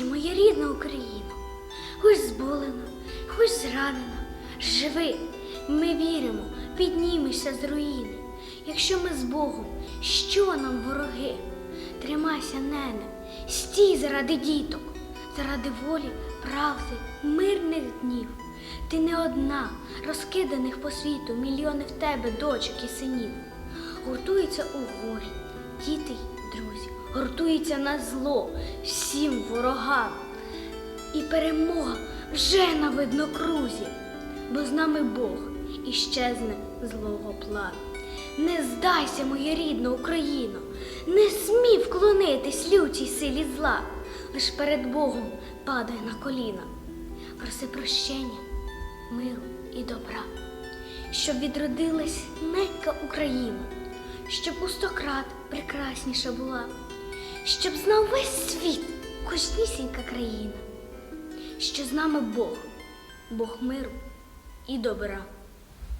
Досі моя рідна Україна, хоч зболена, хоч зранена, живи, ми віримо, піднімешся з руїни. Якщо ми з Богом, що нам вороги? Тримайся, нене, стій заради діток, заради волі, правди, мирних днів. Ти не одна, розкиданих по світу мільйони в тебе, дочок і синів. готується у горі, діти гуртуються на зло всім ворогам. І перемога вже на виднокрузі, бо з нами Бог і щезне злого плану. Не здайся, моя рідна Україно, не смій вклонитись лютій силі зла, лиш перед Богом падай на коліна, проси прощення, миру і добра, щоб відродилась ненька Україна, щоб у сто крат прекрасніша була, щоб знав весь світ кожнісінька країна що з нами Бог, Бог миру і добра.